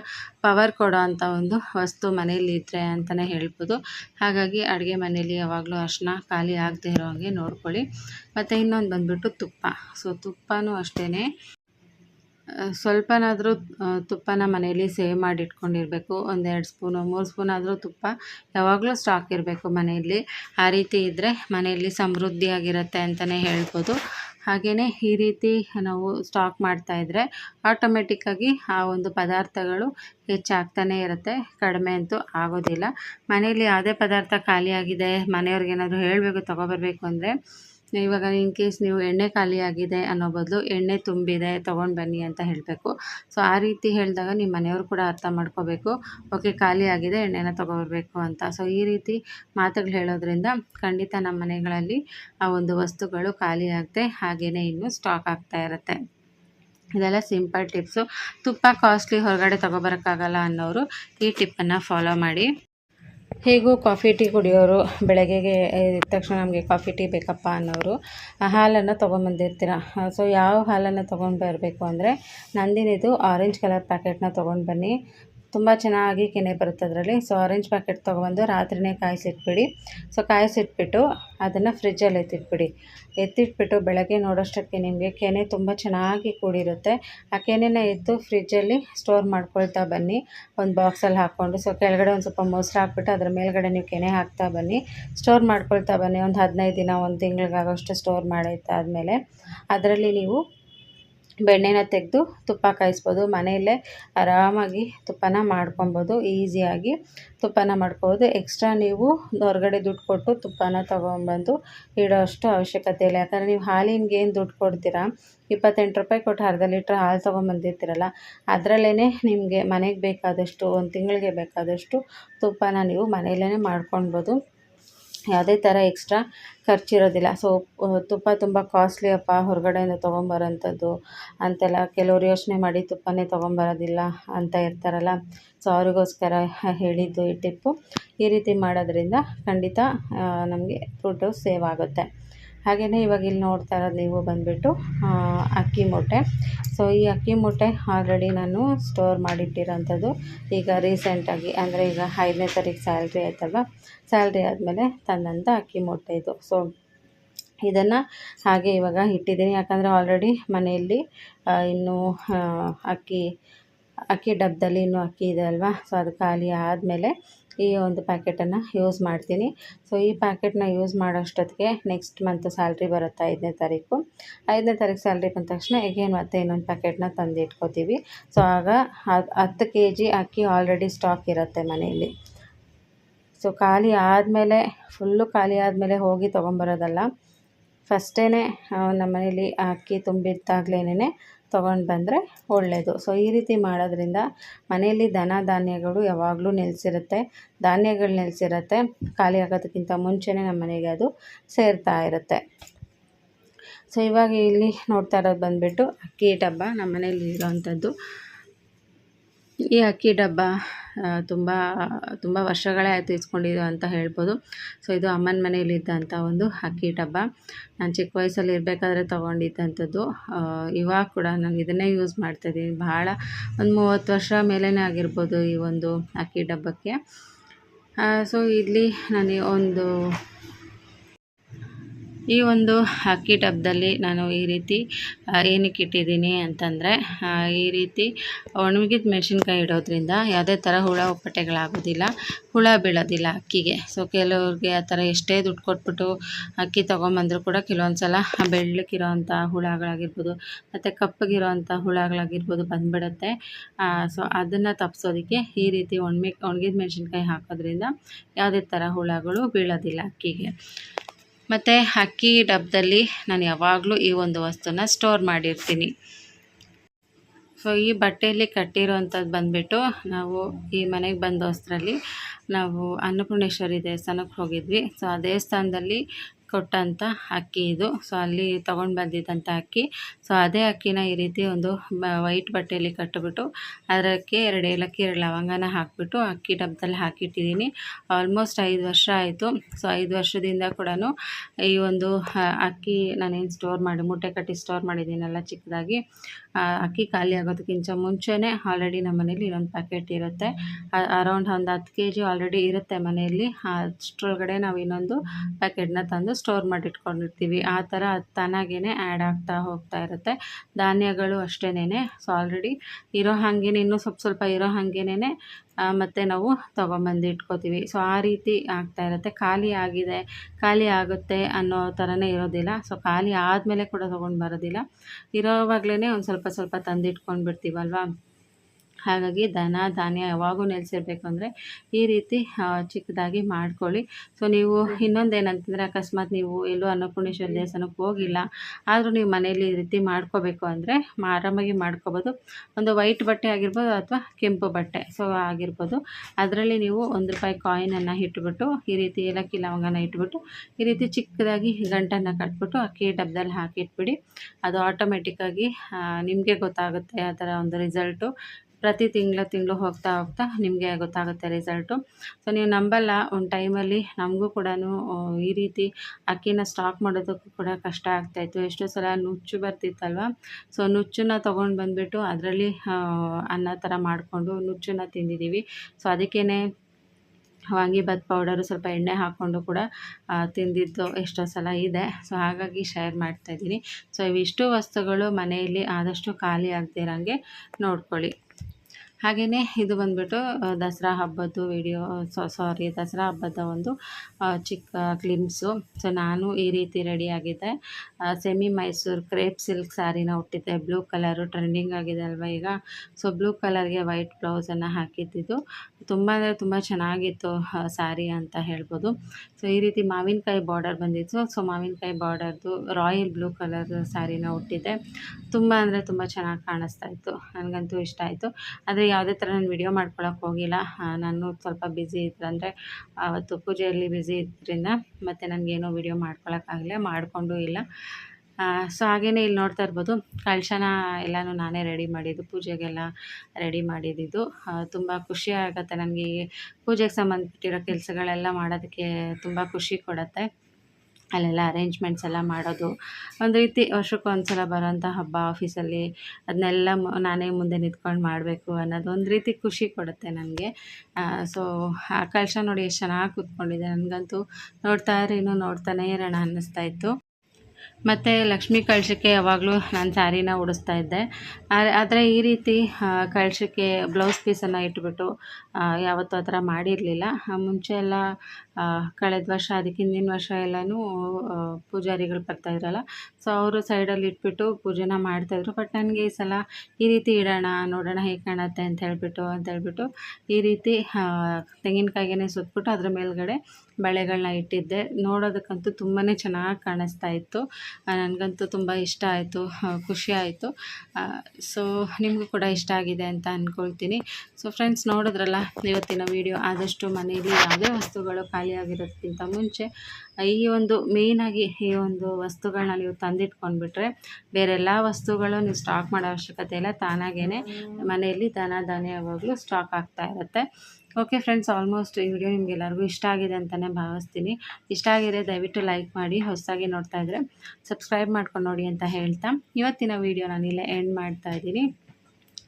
ಪವರ್ ಕೊಡೋ ಅಂಥ ಒಂದು ವಸ್ತು ಮನೇಲಿ ಇದ್ದರೆ ಅಂತಲೇ ಹೇಳ್ಬೋದು. ಹಾಗಾಗಿ ಅಡುಗೆ ಮನೇಲಿ ಯಾವಾಗಲೂ ಅರ್ಶಿನ ಖಾಲಿ ಆಗದೆ ಇರೋ ಹಾಗೆ ನೋಡ್ಕೊಳ್ಳಿ. ಮತ್ತು ಇನ್ನೊಂದು ಬಂದುಬಿಟ್ಟು ತುಪ್ಪ. ಸೊ ತುಪ್ಪನೂ ಅಷ್ಟೇ ಸ್ವಲ್ಪನಾದರೂ ತುಪ್ಪನ ಮನೆಯಲ್ಲಿ ಸೇವ್ ಮಾಡಿ ಇಟ್ಕೊಂಡಿರಬೇಕು ಒಂದೆರಡು ಸ್ಪೂನು, ಮೂರು ಸ್ಪೂನ್ ಆದರೂ ತುಪ್ಪ ಯಾವಾಗಲೂ ಸ್ಟಾಕ್ ಇರಬೇಕು ಮನೆಯಲ್ಲಿ. ಆ ರೀತಿ ಇದ್ದರೆ ಮನೆಯಲ್ಲಿ ಸಮೃದ್ಧಿಯಾಗಿರುತ್ತೆ ಅಂತಲೇ ಹೇಳ್ಬೋದು. ಹಾಗೆಯೇ ಈ ರೀತಿ ನಾವು ಸ್ಟಾಕ್ ಮಾಡ್ತಾಯಿದ್ರೆ ಆಟೋಮೆಟಿಕ್ಕಾಗಿ ಆ ಒಂದು ಪದಾರ್ಥಗಳು ಹೆಚ್ಚಾಗ್ತಾನೆ ಇರುತ್ತೆ. ಕಡಿಮೆ ಅಂತೂ ಆಗೋದಿಲ್ಲ. ಮನೆಯಲ್ಲಿ ಯಾವುದೇ ಪದಾರ್ಥ ಖಾಲಿಯಾಗಿದೆ, ಮನೆಯವ್ರಿಗೆ ಏನಾದರೂ ಹೇಳಬೇಕು, ತೊಗೊಬರಬೇಕು ಅಂದರೆ ಇವಾಗ ಇನ್ ಕೇಸ್ ನೀವು ಎಣ್ಣೆ ಖಾಲಿ ಆಗಿದೆ ಅನ್ನೋ ಬದಲು ಎಣ್ಣೆ ತುಂಬಿದೆ, ತೊಗೊಂಡು ಬನ್ನಿ ಅಂತ ಹೇಳಬೇಕು. ಸೊ, ಆ ರೀತಿ ಹೇಳಿದಾಗ ನಿಮ್ಮ ಮನೆಯವರು ಕೂಡ ಅರ್ಥ ಮಾಡ್ಕೋಬೇಕು. ಓಕೆ, ಖಾಲಿ ಆಗಿದೆ, ಎಣ್ಣೆನ ತೊಗೊಬರ್ಬೇಕು ಅಂತ. ಸೊ, ಈ ರೀತಿ ಮಾತುಗಳು ಹೇಳೋದ್ರಿಂದ ಖಂಡಿತ ನಮ್ಮ ಮನೆಗಳಲ್ಲಿ ಆ ಒಂದು ವಸ್ತುಗಳು ಖಾಲಿ ಆಗದೆ ಹಾಗೆಯೇ ಇನ್ನೂ ಸ್ಟಾಕ್ ಆಗ್ತಾ ಇರುತ್ತೆ. ಇದೆಲ್ಲ ಸಿಂಪಲ್ ಟಿಪ್ಸು ತುಪ್ಪ ಕಾಸ್ಟ್ಲಿ ಹೊರಗಡೆ ತೊಗೊಬರೋಕ್ಕಾಗಲ್ಲ ಅನ್ನೋರು ಈ ಟಿಪ್ಪನ್ನು ಫಾಲೋ ಮಾಡಿ. ಹೇಗೂ ಕಾಫಿ ಟೀ ಕುಡಿಯೋರು, ಬೆಳಗ್ಗೆಗೆ ಎದ್ದ ತಕ್ಷಣ ನಮಗೆ ಕಾಫಿ ಟೀ ಬೇಕಪ್ಪ ಅನ್ನೋರು, ಆ, ಹಾಲನ್ನು ತೊಗೊಂಬಂದಿರ್ತೀರ. ಸೊ ಯಾವ ಹಾಲನ್ನು ತೊಗೊಂಡು ಬರಬೇಕು ಅಂದರೆ ನಂದಿನಿದು ಆರೆಂಜ್ ಕಲರ್ ಪ್ಯಾಕೆಟ್ನ ತೊಗೊಂಡು ಬನ್ನಿ. ತುಂಬ ಚೆನ್ನಾಗಿ ಕೆನೆ ಬರುತ್ತೆ ಅದರಲ್ಲಿ. ಸೊ ಆರೆಂಜ್ ಪ್ಯಾಕೆಟ್ ತೊಗೊಬಂದು ರಾತ್ರಿನೇ ಕಾಯಿಸಿಟ್ಬಿಡಿ. ಸೊ ಕಾಯಿಸಿಟ್ಬಿಟ್ಟು ಅದನ್ನು ಫ್ರಿಜ್ಜಲ್ಲಿ ಎತ್ತಿಟ್ಬಿಡಿ. ಎತ್ತಿಟ್ಬಿಟ್ಟು ಬೆಳಗ್ಗೆ ನೋಡೋಷ್ಟಕ್ಕೆ ನಿಮಗೆ ಕೆನೆ ತುಂಬ ಚೆನ್ನಾಗಿ ಕೂಡಿರುತ್ತೆ. ಆ ಕೆನೆನ ಎದ್ದು ಫ್ರಿಜ್ಜಲ್ಲಿ ಸ್ಟೋರ್ ಮಾಡ್ಕೊಳ್ತಾ ಬನ್ನಿ. ಒಂದು ಬಾಕ್ಸಲ್ಲಿ ಹಾಕ್ಕೊಂಡು ಸೊ ಕೆಳಗಡೆ ಒಂದು ಸ್ವಲ್ಪ ಮೊಸರು ಹಾಕ್ಬಿಟ್ಟು ಅದ್ರ ಮೇಲ್ಗಡೆ ನೀವು ಕೆನೆ ಹಾಕ್ತಾ ಬನ್ನಿ. ಸ್ಟೋರ್ ಮಾಡ್ಕೊಳ್ತಾ ಬನ್ನಿ. ಒಂದು ಹದಿನೈದು ದಿನ, ಒಂದು ತಿಂಗಳಿಗಾಗೋಷ್ಟು ಸ್ಟೋರ್ ಮಾಡಿದ್ದಾದಮೇಲೆ ಅದರಲ್ಲಿ ನೀವು ಬೆಣ್ಣೆನ ತೆಗೆದು ತುಪ್ಪ ಕಾಯಿಸ್ಬೋದು. ಮನೆಯಲ್ಲೇ ಆರಾಮಾಗಿ ತುಪ್ಪನ ಮಾಡ್ಕೊಬೋದು. ಈಸಿಯಾಗಿ ತುಪ್ಪನ ಮಾಡ್ಕೊಬೋದು. ಎಕ್ಸ್ಟ್ರಾ ನೀವು ಹೊರಗಡೆ ದುಡ್ಡು ಕೊಟ್ಟು ತುಪ್ಪನ ತೊಗೊಂಬಂದು ಇಡೋ ಅಷ್ಟು ಅವಶ್ಯಕತೆ ಇಲ್ಲ. ಯಾಕಂದರೆ ನೀವು ಹಾಲಿಗೆ ಏನು ದುಡ್ಡು ಕೊಡ್ತೀರಾ? ಇಪ್ಪತ್ತೆಂಟು ರೂಪಾಯಿ ಕೊಟ್ಟು ಅರ್ಧ ಲೀಟ್ರ್ ಹಾಲು ತೊಗೊಂಬಂದಿರ್ತೀರಲ್ಲ ಅದರಲ್ಲೇ ನಿಮಗೆ ಮನೆಗೆ ಬೇಕಾದಷ್ಟು, ಒಂದು ತಿಂಗಳಿಗೆ ಬೇಕಾದಷ್ಟು ತುಪ್ಪನ ನೀವು ಮನೆಯಲ್ಲೇ ಮಾಡ್ಕೊಳ್ಬೋದು ಯಾವುದೇ ಥರ ಎಕ್ಸ್ಟ್ರಾ ಖರ್ಚಿರೋದಿಲ್ಲ. ಸೊ ತುಪ್ಪ ತುಂಬ ಕಾಸ್ಟ್ಲಿ ಅಪ್ಪ, ಹೊರಗಡೆಯಿಂದ ತೊಗೊಂಬರೋಂಥದ್ದು ಅಂತೆಲ್ಲ ಕೆಲವ್ರು ಯೋಚನೆ ಮಾಡಿ ತುಪ್ಪನೇ ತೊಗೊಂಬರೋದಿಲ್ಲ ಅಂತ ಇರ್ತಾರಲ್ಲ. ಸೊ ಅವ್ರಿಗೋಸ್ಕರ ಹೇಳಿದ್ದು ಈ ಟಿಪ್ಪು. ಈ ರೀತಿ ಮಾಡೋದ್ರಿಂದ ಖಂಡಿತ ನಮಗೆ ಫುಡ್ಡು ಸೇವ್ ಆಗುತ್ತೆ. ಹಾಗೆಯೇ ಇವಾಗ ಇಲ್ಲಿ ನೋಡ್ತಾ ಇರೋದು ನೀವು ಬಂದುಬಿಟ್ಟು ಅಕ್ಕಿ ಮೂಟೆ ಸೊ ಈ ಅಕ್ಕಿ ಮೂಟೆ ಆಲ್ರೆಡಿ ನಾನು ಸ್ಟೋರ್ ಮಾಡಿಟ್ಟಿರೋಂಥದ್ದು. ಈಗ ರೀಸೆಂಟಾಗಿ ಅಂದರೆ ಈಗ ಐದನೇ ತಾರೀಕು ಸ್ಯಾಲ್ರಿ ಆಯ್ತಲ್ವ ಸ್ಯಾಲ್ರಿ ಆದಮೇಲೆ ತಂದಂಥ ಅಕ್ಕಿ ಮೂಟೆ ಇದು. ಸೊ ಇದನ್ನು ಹಾಗೆ ಇವಾಗ ಇಟ್ಟಿದ್ದೀನಿ. ಯಾಕಂದರೆ ಆಲ್ರೆಡಿ ಮನೆಯಲ್ಲಿ ಇನ್ನೂ ಅಕ್ಕಿ ಅಕ್ಕಿ ಡಬ್ಬದಲ್ಲಿ ಇನ್ನೂ ಅಕ್ಕಿ ಇದೆ ಅಲ್ವಾ? ಸೊ ಅದು ಖಾಲಿ ಆದಮೇಲೆ ಈ ಒಂದು ಪ್ಯಾಕೆಟನ್ನು ಯೂಸ್ ಮಾಡ್ತೀನಿ. ಸೊ ಈ ಪ್ಯಾಕೆಟ್ನ ಯೂಸ್ ಮಾಡೋಷ್ಟೊತ್ತಿಗೆ ನೆಕ್ಸ್ಟ್ ಮಂತ್ ಸ್ಯಾಲ್ರಿ ಬರುತ್ತೆ ಐದನೇ ತಾರೀಕು. ಐದನೇ ತಾರೀಕು ಸ್ಯಾಲ್ರಿ ಬಂದ ತಕ್ಷಣ ಎಗೇನ್ ಮತ್ತೆ ಇನ್ನೊಂದು ಪ್ಯಾಕೆಟ್ನ ತಂದು ಇಟ್ಕೋತೀವಿ. ಸೊ ಆಗ ಹತ್ತು ಕೆ ಜಿ ಅಕ್ಕಿ ಆಲ್ರೆಡಿ ಸ್ಟಾಕ್ ಇರುತ್ತೆ ಮನೆಯಲ್ಲಿ. ಸೊ ಖಾಲಿ ಆದಮೇಲೆ ಫುಲ್ಲು ಖಾಲಿ ಆದಮೇಲೆ ಹೋಗಿ ತೊಗೊಂಬರೋದಲ್ಲ. ಫಸ್ಟೇ ನಮ್ಮ ಮನೇಲಿ ಅಕ್ಕಿ ತುಂಬಿದ್ದಾಗ್ಲೇ ತೊಗೊಂಡು ಬಂದರೆ ಒಳ್ಳೆಯದು ಸೊ ಈ ರೀತಿ ಮಾಡೋದ್ರಿಂದ ಮನೆಯಲ್ಲಿ ದನ ಧಾನ್ಯಗಳು ಯಾವಾಗಲೂ ನೆಲೆಸಿರುತ್ತೆ. ಧಾನ್ಯಗಳು ನೆಲೆಸಿರುತ್ತೆ. ಖಾಲಿ ಆಗೋದಕ್ಕಿಂತ ಮುಂಚೆನೇ ನಮ್ಮ ಮನೆಗೆ ಅದು ಸೇರ್ತಾ ಇರುತ್ತೆ. ಸೊ ಇವಾಗ ಇಲ್ಲಿ ನೋಡ್ತಾ ಇರೋದು ಬಂದುಬಿಟ್ಟು ಅಕ್ಕಿ ಡಬ್ಬ ನಮ್ಮ ಮನೇಲಿ ಇರೋವಂಥದ್ದು ಈ ಅಕ್ಕಿ ಡಬ್ಬ ತುಂಬ ತುಂಬ ವರ್ಷಗಳೇ ಆಯಿತು ಇಸ್ಕೊಂಡಿದ್ದು ಅಂತ ಹೇಳ್ಬೋದು. ಸೊ ಇದು ಅಮ್ಮನ ಮನೆಯಲ್ಲಿದ್ದಂಥ ಒಂದು ಅಕ್ಕಿ ಡಬ್ಬ. ನಾನು ಚಿಕ್ಕ ವಯಸ್ಸಲ್ಲಿ ಇರಬೇಕಾದ್ರೆ ತೊಗೊಂಡಿದ್ದಂಥದ್ದು. ಇವಾಗ ಕೂಡ ನಾನು ಇದನ್ನೇ ಯೂಸ್ ಮಾಡ್ತಾಯಿದ್ದೀನಿ ಭಾಳ ಒಂದು ಮೂವತ್ತು ವರ್ಷ ಮೇಲೇ ಆಗಿರ್ಬೋದು ಈ ಒಂದು ಅಕ್ಕಿ ಡಬ್ಬಕ್ಕೆ. ಸೊ ಇಲ್ಲಿ ನಾನು ಒಂದು ಈ ಒಂದು ಅಕ್ಕಿ ಡಬ್ಬದಲ್ಲಿ ನಾನು ಈ ರೀತಿ ಏನಕ್ಕೆ ಇಟ್ಟಿದ್ದೀನಿ ಅಂತಂದರೆ ಈ ರೀತಿ ಒಣಗಿದ ಮೆಣಸಿನ್ಕಾಯಿ ಇಡೋದ್ರಿಂದ ಯಾವುದೇ ಥರ ಹುಳ ಒಪ್ಪಟೆಗಳಾಗೋದಿಲ್ಲ ಹುಳ ಬೀಳೋದಿಲ್ಲ ಅಕ್ಕಿಗೆ. ಸೊ ಕೆಲವ್ರಿಗೆ ಆ ಥರ ಎಷ್ಟೇ ದುಡ್ಡು ಕೊಟ್ಬಿಟ್ಟು ಅಕ್ಕಿ ತೊಗೊಂಬಂದರೂ ಕೂಡ ಕೆಲವೊಂದು ಸಲ ಬೆಳ್ಳಕ್ಕಿರೋ ಅಂಥ ಹುಳಗಳಾಗಿರ್ಬೋದು, ಮತ್ತು ಕಪ್ಪಗಿರೋವಂಥ ಹುಳಗಳಾಗಿರ್ಬೋದು ಬಂದ್ಬಿಡುತ್ತೆ. ಸೊ ಅದನ್ನು ತಪ್ಪಿಸೋದಕ್ಕೆ ಈ ರೀತಿ ಒಣಮೆ, ಒಣಗಿದ ಮೆಣಸಿನ್ಕಾಯಿ ಹಾಕೋದ್ರಿಂದ ಯಾವುದೇ ಥರ ಹುಳಗಳು ಬೀಳೋದಿಲ್ಲ ಅಕ್ಕಿಗೆ. ಮತ್ತು ಅಕ್ಕಿ ಡಬ್ಬದಲ್ಲಿ ನಾನು ಯಾವಾಗಲೂ ಈ ಒಂದು ವಸ್ತುನ ಸ್ಟೋರ್ ಮಾಡಿರ್ತೀನಿ. ಸೊ ಈ ಬಟ್ಟೆಯಲ್ಲಿ ಕಟ್ಟಿರೋವಂಥದ್ದು ಬಂದುಬಿಟ್ಟು ನಾವು ಈ ಮನೆಗೆ ಬಂದ ವಸ್ತ್ರಲ್ಲಿ ನಾವು ಅನ್ನಪೂರ್ಣೇಶ್ವರಿ ದೇವಸ್ಥಾನಕ್ಕೆ ಹೋಗಿದ್ವಿ. ಸೊ ಆ ದೇವಸ್ಥಾನದಲ್ಲಿ ಕೊಟ್ಟಂಥ ಅಕ್ಕಿ ಇದು. ಸೊ ಅಲ್ಲಿ ತೊಗೊಂಡು ಬಂದಿದ್ದಂಥ ಅಕ್ಕಿ. ಸೊ ಅದೇ ಅಕ್ಕಿನ ಈ ರೀತಿ ಒಂದು ವೈಟ್ ಬಟ್ಟೆಯಲ್ಲಿ ಕಟ್ಟಿಬಿಟ್ಟು ಅದಕ್ಕೆ ಎರಡು ಏಲಕ್ಕಿ, ಎರಡು ಲವಂಗನ ಹಾಕಿಬಿಟ್ಟು ಅಕ್ಕಿ ಡಬ್ಬದಲ್ಲಿ ಹಾಕಿಟ್ಟಿದ್ದೀನಿ. ಆಲ್ಮೋಸ್ಟ್ ಐದು ವರ್ಷ ಆಯಿತು. ಸೊ ಐದು ವರ್ಷದಿಂದ ಕೂಡ ಈ ಒಂದು ಅಕ್ಕಿ ನಾನೇನು ಸ್ಟೋರ್ ಮಾಡಿ, ಮೂಟೆ ಕಟ್ಟಿ ಸ್ಟೋರ್ ಮಾಡಿದ್ದೀನಲ್ಲ ಚಿಕ್ಕದಾಗಿ. ಅಕ್ಕಿ ಖಾಲಿ ಆಗೋದಕ್ಕಿಂತ ಮುಂಚೆನೇ ಆಲ್ರೆಡಿ ನಮ್ಮ ಮನೇಲಿ ಇನ್ನೊಂದು ಪ್ಯಾಕೆಟ್ ಇರುತ್ತೆ. ಅರೌಂಡ್ ಒಂದು ಹತ್ತು ಕೆ ಜಿ ಆಲ್ರೆಡಿ ಇರುತ್ತೆ ಮನೆಯಲ್ಲಿ ಅಷ್ಟರೊಳಗಡೆ ನಾವು ಇನ್ನೊಂದು ಪ್ಯಾಕೆಟ್ನ ತಂದು ಸ್ಟೋರ್ ಮಾಡಿಟ್ಕೊಂಡಿರ್ತೀವಿ. ಆ ಥರ ಅದು ತಾನಾಗೇ ಆ್ಯಡ್ ಆಗ್ತಾ ಹೋಗ್ತಾ ಇರುತ್ತೆ. ಧಾನ್ಯಗಳು ಅಷ್ಟೇನೇ ಸೊ ಆಲ್ರೆಡಿ ಇರೋ ಹಾಗೇನೆ, ಇನ್ನೂ ಸ್ವಲ್ಪ ಸ್ವಲ್ಪ ಇರೋ ಹಾಗೇನೆ ಮತ್ತು ನಾವು ತೊಗೊಂಬಂದು ಇಟ್ಕೋತೀವಿ. ಸೊ ಆ ರೀತಿ ಆಗ್ತಾ ಇರುತ್ತೆ. ಖಾಲಿ ಆಗಿದೆ. ಖಾಲಿ ಆಗುತ್ತೆ ಅನ್ನೋ ಥರನೇ ಇರೋದಿಲ್ಲ. ಸೊ ಖಾಲಿ ಆದಮೇಲೆ ಕೂಡ ತೊಗೊಂಡು ಬರೋದಿಲ್ಲ. ಇರೋವಾಗಲೇ ಒಂದು ಸ್ವಲ್ಪ ಸ್ವಲ್ಪ ತಂದಿಟ್ಕೊಂಡು ಬಿಡ್ತೀವಲ್ವಾ ಹಾಗಾಗಿ ದನ, ಧಾನ್ಯ ಯಾವಾಗೂ ನೆಲೆಸಿರ್ಬೇಕು ಅಂದರೆ ಈ ರೀತಿ ಚಿಕ್ಕದಾಗಿ ಮಾಡ್ಕೊಳ್ಳಿ. ಸೊ ನೀವು ಇನ್ನೊಂದು ಏನಂತಂದರೆ ಅಕಸ್ಮಾತ್ ನೀವು ಎಲ್ಲೂ ಅನ್ನಪೂರ್ಣೇಶ್ವರಿ ದೇವಸ್ಥಾನಕ್ಕೆ ಹೋಗಿಲ್ಲ. ಆದರೂ ನೀವು ಮನೇಲಿ ಈ ರೀತಿ ಮಾಡ್ಕೋಬೇಕು ಅಂದರೆ ಆರಾಮಾಗಿ ಮಾಡ್ಕೋಬೋದು. ಒಂದು ವೈಟ್ ಬಟ್ಟೆ ಆಗಿರ್ಬೋದು ಅಥವಾ ಕೆಂಪು ಬಟ್ಟೆ ಸೊ ಆಗಿರ್ಬೋದು. ಅದರಲ್ಲಿ ನೀವು ಒಂದು ರೂಪಾಯಿ ಕಾಯಿನನ್ನು ಇಟ್ಬಿಟ್ಟು, ಈ ರೀತಿ ಏಲಕ್ಕಿ ಲವಂಗನ ಇಟ್ಬಿಟ್ಟು, ಈ ರೀತಿ ಚಿಕ್ಕದಾಗಿ ಗಂಟನ್ನು ಕಟ್ಬಿಟ್ಟು ಅಕ್ಕಿ ಡಬ್ಬದಲ್ಲಿ ಹಾಕಿಟ್ಬಿಡಿ. ಅದು ಆಟೋಮೆಟಿಕ್ಕಾಗಿ ನಿಮಗೆ ಗೊತ್ತಾಗುತ್ತೆ ಆ ಥರ ಒಂದು ರಿಸಲ್ಟು ಪ್ರತಿ ತಿಂಗಳು ತಿಂಗಳು ಹೋಗ್ತಾ ಹೋಗ್ತಾ ನಿಮಗೆ ಗೊತ್ತಾಗುತ್ತೆ ರಿಸಲ್ಟು. ಸೊ, ನೀವು ನಂಬಲ್ಲ, ಒಂದು ಟೈಮಲ್ಲಿ ನಮಗೂ ಕೂಡ ಈ ರೀತಿ ಅಕ್ಕಿನ ಸ್ಟಾಕ್ ಮಾಡೋದಕ್ಕೂ ಕೂಡ ಕಷ್ಟ ಆಗ್ತಾಯಿತ್ತು ಎಷ್ಟೋ ಸಲ ನುಚ್ಚು ಬರ್ತಿತ್ತಲ್ವ? ಸೊ, ನುಚ್ಚನ್ನ ತೊಗೊಂಡು ಬಂದುಬಿಟ್ಟು ಅದರಲ್ಲಿ ಅನ್ನ ಥರ ಮಾಡಿಕೊಂಡು ನುಚ್ಚನ್ನು ತಿಂದಿದ್ದೀವಿ ಸೊ ಅದಕ್ಕೇ ವಾಂಗಿಭಾತ್ ಪೌಡರು ಸ್ವಲ್ಪ ಎಣ್ಣೆ ಹಾಕ್ಕೊಂಡು ಕೂಡ ತಿಂದಿದ್ದು ಎಷ್ಟೋ ಸಲ ಇದೆ. ಸೊ, ಹಾಗಾಗಿ ಶೇರ್ ಮಾಡ್ತಾಯಿದ್ದೀನಿ ಸೊ, ಇವಿಷ್ಟು ವಸ್ತುಗಳು ಮನೆಯಲ್ಲಿ ಆದಷ್ಟು ಖಾಲಿ ಆಗದೇ ಇರೋಂಗೆ ನೋಡ್ಕೊಳ್ಳಿ. ಹಾಗೆಯೇ ಇದು ಬಂದ್ಬಿಟ್ಟು ದಸರಾ ಹಬ್ಬದ್ದು ವಿಡಿಯೋ ಸಾರಿ ದಸರಾ ಹಬ್ಬದ ಒಂದು ಚಿಕ್ಕ ಕ್ಲಿಮ್ಸು ಸೊ ನಾನು ಈ ರೀತಿ ರೆಡಿಯಾಗಿದ್ದೆ ಸೆಮಿ ಮೈಸೂರು ಕ್ರೇಪ್ ಸಿಲ್ಕ್ ಸ್ಯಾರಿನ ಉಟ್ಟಿದ್ದೆ. ಬ್ಲೂ ಕಲರು ಟ್ರೆಂಡಿಂಗ್ ಆಗಿದೆ ಅಲ್ವಾ ಈಗ? ಸೊ ಬ್ಲೂ ಕಲರ್ಗೆ ವೈಟ್ ಬ್ಲೌಸನ್ನು ಹಾಕಿದ್ದಿದ್ದು ತುಂಬ ಅಂದರೆ ತುಂಬ ಚೆನ್ನಾಗಿತ್ತು ಸ್ಯಾರಿ ಅಂತ ಹೇಳ್ಬೋದು. ಸೊ ಈ ರೀತಿ ಮಾವಿನಕಾಯಿ ಬಾರ್ಡರ್ ಬಂದಿತ್ತು. ಸೊ ಮಾವಿನಕಾಯಿ ಬಾರ್ಡರ್ದು ರಾಯಲ್ ಬ್ಲೂ ಕಲರ್ ಸ್ಯಾರಿನ ಉಟ್ಟಿದ್ದೆ. ತುಂಬ ಅಂದರೆ ತುಂಬ ಚೆನ್ನಾಗಿ ಕಾಣಿಸ್ತಾ ಇತ್ತು. ನನಗಂತೂ ಇಷ್ಟ ಆಯಿತು. ಆದರೆ ಯಾವುದೇ ಥರ ನಾನು ವಿಡಿಯೋ ಮಾಡ್ಕೊಳಕ್ಕೆ ಹೋಗಿಲ್ಲ. ನಾನು ಸ್ವಲ್ಪ ಬ್ಯುಸಿ ಇದ್ದರೆ ಅಂದರೆ ಅವತ್ತು ಪೂಜೆಯಲ್ಲಿ ಬ್ಯುಸಿ ಇದ್ದರಿಂದ ಮತ್ತು ನನಗೇನೋ ವಿಡಿಯೋ ಮಾಡ್ಕೊಳಕ್ಕಾಗಲಿಲ್ಲ ಮಾಡಿಕೊಂಡು ಇಲ್ಲ. ಸೊ ಹಾಗೆಯೇ ಇಲ್ಲಿ ನೋಡ್ತಾ ಇರ್ಬೋದು. ಕಳಶನ ಎಲ್ಲನೂ ನಾನೇ ರೆಡಿ ಮಾಡಿದ್ದು, ಪೂಜೆಗೆಲ್ಲ ರೆಡಿ ಮಾಡಿದ್ದು. ತುಂಬ ಖುಷಿ ಆಗುತ್ತೆ ನನಗೆ. ಪೂಜೆಗೆ ಸಂಬಂಧಪಟ್ಟಿರೋ ಕೆಲಸಗಳೆಲ್ಲ ಮಾಡೋದಕ್ಕೆ ತುಂಬ ಖುಷಿ ಕೊಡುತ್ತೆ. ಅಲ್ಲೆಲ್ಲ ಅರೇಂಜ್ಮೆಂಟ್ಸ್ ಎಲ್ಲ ಮಾಡೋದು. ಒಂದು ರೀತಿ ವರ್ಷಕ್ಕೆ ಒಂದು ಸಲ ಬರೋಂಥ ಹಬ್ಬ ಆಫೀಸಲ್ಲಿ ಅದನ್ನೆಲ್ಲ ನಾನೇ ಮುಂದೆ ನಿಂತ್ಕೊಂಡು ಮಾಡಬೇಕು ಅನ್ನೋದು ಒಂದು ರೀತಿ ಖುಷಿ ಕೊಡುತ್ತೆ ನನಗೆ. ಸೊ ಆ ನೋಡಿ ಎಷ್ಟು ಚೆನ್ನಾಗಿ ಕೂತ್ಕೊಂಡಿದೆ ನನಗಂತೂ ನೋಡ್ತಾ ಇರೇನು ನೋಡ್ತಾನೇ ಇರೋಣ ಅನ್ನಿಸ್ತಾ ಇತ್ತು. ಮತ್ತು ಲಕ್ಷ್ಮೀ ಕಳಶಕ್ಕೆ ಯಾವಾಗಲೂ ನಾನು ಸ್ಯಾರಿನ ಉಡಿಸ್ತಾ ಇದ್ದೆ. ಆದರೆ ಈ ರೀತಿ ಕಳಶಕ್ಕೆ ಬ್ಲೌಸ್ ಪೀಸನ್ನು ಇಟ್ಬಿಟ್ಟು ಯಾವತ್ತೂ ಆ ಥರ ಮಾಡಿರಲಿಲ್ಲ. ಮುಂಚೆ ಎಲ್ಲ ಕಳೆದ ವರ್ಷ, ಅದಕ್ಕೆ ಹಿಂದಿನ ವರ್ಷ ಎಲ್ಲನೂ ಪೂಜಾರಿಗಳು ಬರ್ತಾಯಿದ್ರಲ್ಲ ಸೊ ಅವರು ಸೈಡಲ್ಲಿ ಇಟ್ಬಿಟ್ಟು ಪೂಜೆನ ಮಾಡ್ತಾಯಿದ್ರು ಬಟ್ ನನಗೆ ಈ ಸಲ ಈ ರೀತಿ ಇಡೋಣ, ನೋಡೋಣ ಹೇಗೆ ಕಾಣುತ್ತೆ ಅಂತ ಹೇಳಿಬಿಟ್ಟು, ಅಂತ ಹೇಳ್ಬಿಟ್ಟು ಈ ರೀತಿ ತೆಂಗಿನಕಾಯಿಗೆ ಸುತ್ಬಿಟ್ಟು ಅದ್ರ ಮೇಲ್ಗಡೆ ಬಳೆಗಳನ್ನ ಇಟ್ಟಿದ್ದೆ. ನೋಡೋದಕ್ಕಂತೂ ತುಂಬಾ ಚೆನ್ನಾಗಿ ಕಾಣಿಸ್ತಾ ಇತ್ತು. ನನಗಂತೂ ತುಂಬ ಇಷ್ಟ ಆಯಿತು ಖುಷಿ ಆಯಿತು. ಸೊ ನಿಮಗೂ ಕೂಡ ಇಷ್ಟ ಆಗಿದೆ ಅಂತ ಅಂದ್ಕೊಳ್ತೀನಿ ಸೊ ಫ್ರೆಂಡ್ಸ್ ನೋಡಿದ್ರಲ್ಲ, ಇವತ್ತಿನ ವಿಡಿಯೋ ಆದಷ್ಟು ಮನೆಯಲ್ಲಿ ಯಾವುದೇ ವಸ್ತುಗಳು ಖಾಲಿಯಾಗಿರೋದಕ್ಕಿಂತ ಮುಂಚೆ, ಈ ಒಂದು ಮೇಯ್ನಾಗಿ ಈ ಒಂದು ವಸ್ತುಗಳನ್ನ ನೀವು ತಂದಿಟ್ಕೊಂಡ್ಬಿಟ್ರೆ ಬೇರೆಲ್ಲ ವಸ್ತುಗಳು ನೀವು ಸ್ಟಾಕ್ ಮಾಡೋ ಅವಶ್ಯಕತೆ ಇಲ್ಲ ತಾನಾಗೇ ಮನೆಯಲ್ಲಿ ದನ ಧಾನ್ಯವಾಗಲೂ ಸ್ಟಾಕ್ ಆಗ್ತಾ ಇರುತ್ತೆ. ಓಕೆ ಫ್ರೆಂಡ್ಸ್ ಆಲ್ಮೋಸ್ಟ್ ಈ ವಿಡಿಯೋ ನಿಮಗೆಲ್ಲರಿಗೂ ಇಷ್ಟ ಆಗಿದೆ ಅಂತಲೇ ಭಾವಿಸ್ತೀನಿ. ಇಷ್ಟ ಆಗಿದೆ ದಯವಿಟ್ಟು ಲೈಕ್ ಮಾಡಿ, ಹೊಸದಾಗಿ ನೋಡ್ತಾ ಇದ್ದರೆ ಸಬ್ಸ್ಕ್ರೈಬ್ ಮಾಡ್ಕೊಂಡು ನೋಡಿ ಅಂತ ಹೇಳ್ತಾ. ಇವತ್ತಿನ ವಿಡಿಯೋ ನಾನಿಲ್ಲೇ ಎಂಡ್ ಮಾಡ್ತಾ ಇದ್ದೀನಿ.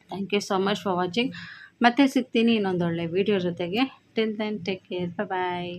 Thank you so much for watching ಮತ್ತೆ ಸಿಗ್ತೀನಿ ಇನ್ನೊಂದು ಒಳ್ಳೆ ವಿಡಿಯೋ ಜೊತೆಗೆ. Till then take care bye